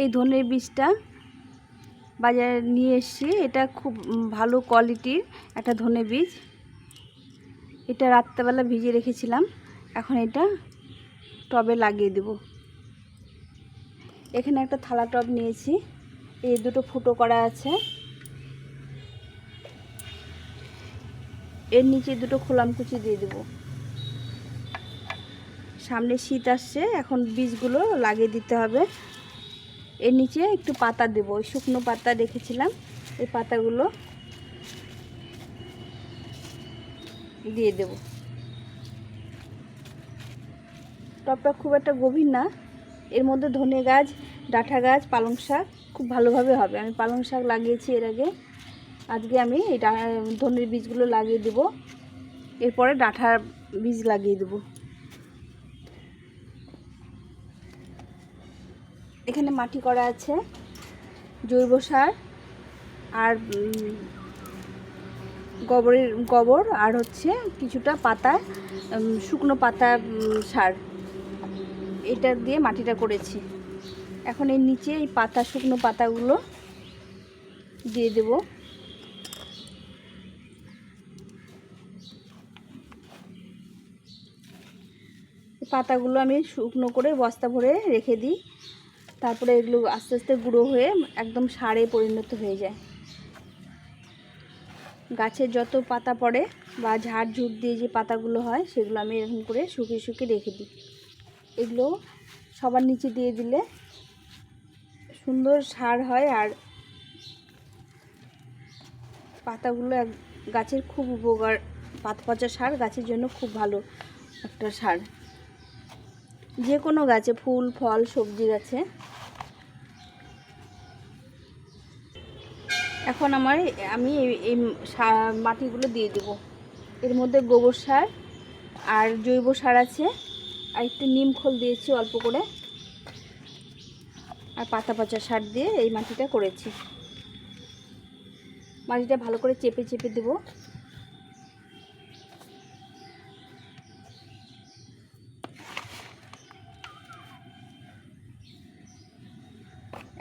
এই ধনের বীজটা বাজারে নিয়ে এসেছি। এটা খুব ভালো কোয়ালিটির একটা ধনে বীজ। এটা রাত্রেবেলা ভিজিয়ে রেখেছিলাম। এখন এটা টবে লাগিয়ে দেব। এখানে একটা থালা টব নিয়েছি। এই দুটো ফুটো করা আছে। এর নিচে দুটো খোলাম কুচি দিয়ে দেবো। সামনে শীত আসছে। এখন বীজগুলো লাগিয়ে দিতে হবে। এর নিচে একটু পাতা দেবো, ওই শুকনো পাতা রেখেছিলাম, এই পাতাগুলো দিয়ে দেব। টবটা খুব একটা গভীর না, এর মধ্যে ধনে গাছ ডাঁটা গাছ, পালং শাক খুব ভালোভাবে হবে। আমি পালং শাক লাগিয়েছি এর আগে, আজকে আমি এই ধনের বীজগুলো লাগিয়ে দেব, এরপরে ডাঁটার বীজ লাগিয়ে দেবো। এখানে মাটি করা আছে, জৈব সার আর গোবরের, গোবর আর হচ্ছে কিছুটা পাতা শুকনো পাতা সার। এটা দিয়ে মাটিটা করেছি। এখন এর নিচে এই পাতা, শুকনো পাতাগুলো দিয়ে দেব। পাতাগুলো আমি শুকনো করে বস্তা ভরে রেখে দিই। তারপরে এগুলো আস্তে আস্তে গুঁড়ো হয়ে একদম সারে পরিণত হয়ে যায়। গাছের যত পাতা পড়ে বা ঝাড় ঝুট দিয়ে যে পাতাগুলো হয়, সেগুলো আমি এরকম করে শুকিয়ে শুকিয়ে রেখে দিই। এগুলো সবার নিচে দিয়ে দিলে সুন্দর সার হয় আর পাতাগুলো এক, গাছের খুব উপকার, পাতা পচা সার গাছের জন্য খুব ভালো একটা সার। যে কোনো গাছে ফুল, ফল, সবজি গাছে এখন আমার আমি এই- মাটিগুলো দিয়ে দেব। এর মধ্যে গোবর সার আর জৈব সার আছে। আর একটু নিম খোল দিয়েছি অল্প করে। আর পাতা পচা সার দিয়ে এই মাটিটা করেছি। মাটিটা ভালো করে চেপে চেপে দেবো।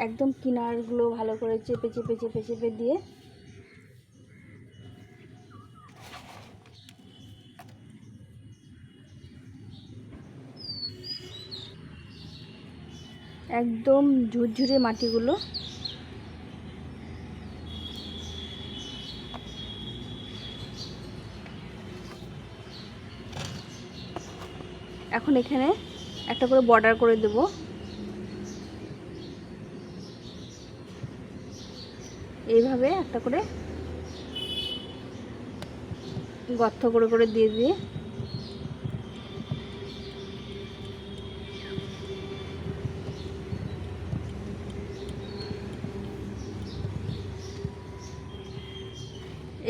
একদম কিনারগুলো ভালো করে চেপে চেপে চেপে চেপে দিয়ে একদম ঝুরঝুরে মাটিগুলো এখন এখানে একটা করে বর্ডার করে দেবো। এইভাবে একটা করে গর্ত করে করে দিয়ে দিয়ে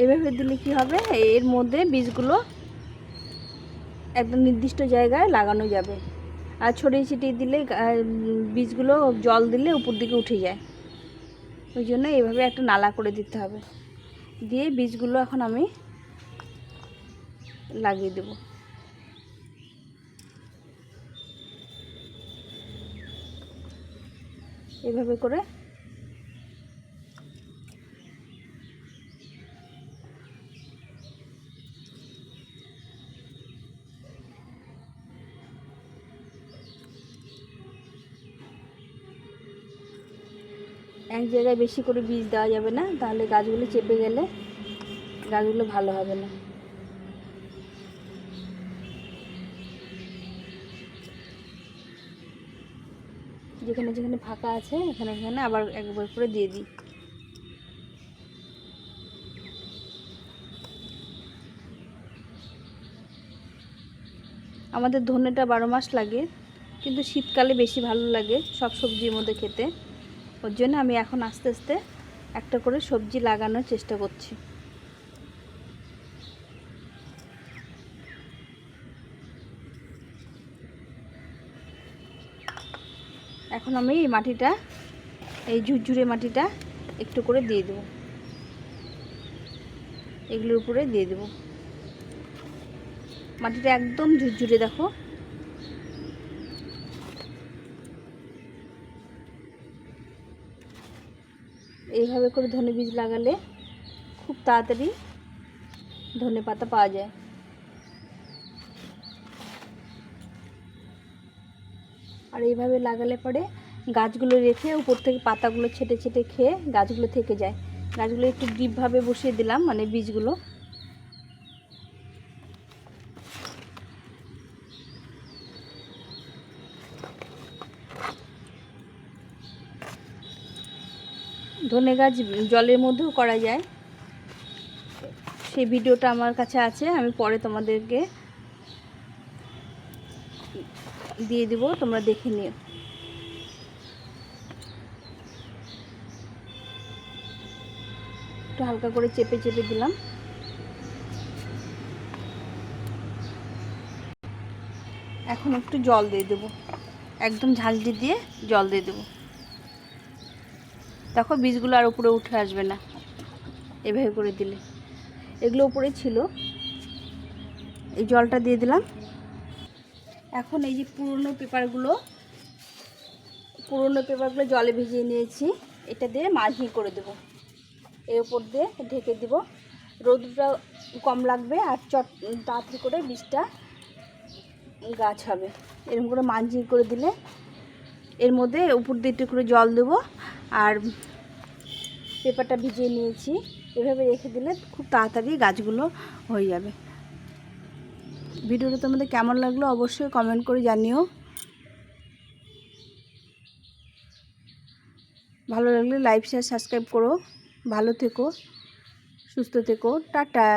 এভাবে দিলে কি হবে? এর মধ্যে বীজগুলো একদম নির্দিষ্ট জায়গায় লাগানো যাবে। আর ছড়িয়ে ছিটিয়ে দিলে বীজগুলো জল দিলে উপর দিকে উঠে যায়। ওই জন্য এইভাবে একটা নালা করে দিতে হবে। দিয়ে বীজগুলো এখন আমি লাগিয়ে দেব। এভাবে করে এক জায়গায় বেশি করে বীজ দেওয়া যাবে না, তাহলে গাছগুলো চেপে গেলে গাছগুলো ভালো হবে না। যেখানে যেখানে ফাঁকা আছে, এখানে এখানে আবার একবার করে দিয়ে দিই। আমাদের ধনেটা বারো মাস লাগে, কিন্তু শীতকালে বেশি ভালো লাগে সব সবজির মধ্যে খেতে। ওর জন্য আমি এখন আস্তে আস্তে একটা করে সবজি লাগানোর চেষ্টা করছি। এখন আমি এই মাটিটা, এই ঝুরঝুরে মাটিটা একটু করে দিয়ে দেবো। এগুলোর উপরে দিয়ে দেবো। মাটিটা একদম ঝুরঝুরে দেখো। এইভাবে করে ধনে বীজ লাগালে খুব তাড়াতাড়ি ধনে পাতা পাওয়া যায়। আর এইভাবে লাগালে পরে গাছগুলো রেখে উপর থেকে পাতাগুলো ছেটে ছেটে খেয়ে গাছগুলো থেকে যায়। গাছগুলো একটু ডিপভাবে বসিয়ে দিলাম মানে বীজগুলো। ধনে গাছ জলের মধ্যেও করা যায়। সেই ভিডিওটা আমার কাছে আছে, আমি পরে তোমাদেরকে দিয়ে দিব, তোমরা দেখে নিও। একটু হালকা করে চেপে চেপে দিলাম। এখন একটু জল দিয়ে দেবো। একদম ঝালটি দিয়ে জল দিয়ে দেবো। দেখো বীজগুলো আর উপরে উঠে আসবে না এভাবে করে দিলে। এগুলো উপরে ছিল। এই জলটা দিয়ে দিলাম। এখন এই যে পুরনো পেপারগুলো পুরনো পেপারগুলো জলে ভিজিয়ে নিয়েছি। এটা দিয়ে মাঝি করে দেব। এর উপর দিয়ে ঢেকে দেব। রোদটা কম লাগবে আর চট তাড়াতাড়ি করে বীজটা গাছ হবে। এরকম করে মাঝি করে দিলে এর মধ্যে উপর দিয়ে একটু করে জল দেবো। আর পেপারটা ভিজিয়ে নিয়েছি। এভাবে রেখে দিলে খুব তাড়াতাড়ি গাছগুলো হয়ে যাবে। ভিডিওটা তোমাদের কেমন লাগল অবশ্যই কমেন্ট করে জানিও। ভালো লাগলে লাইক শেয়ার সাবস্ক্রাইব করো। ভালো থেকো, সুস্থ থেকো, টাটা।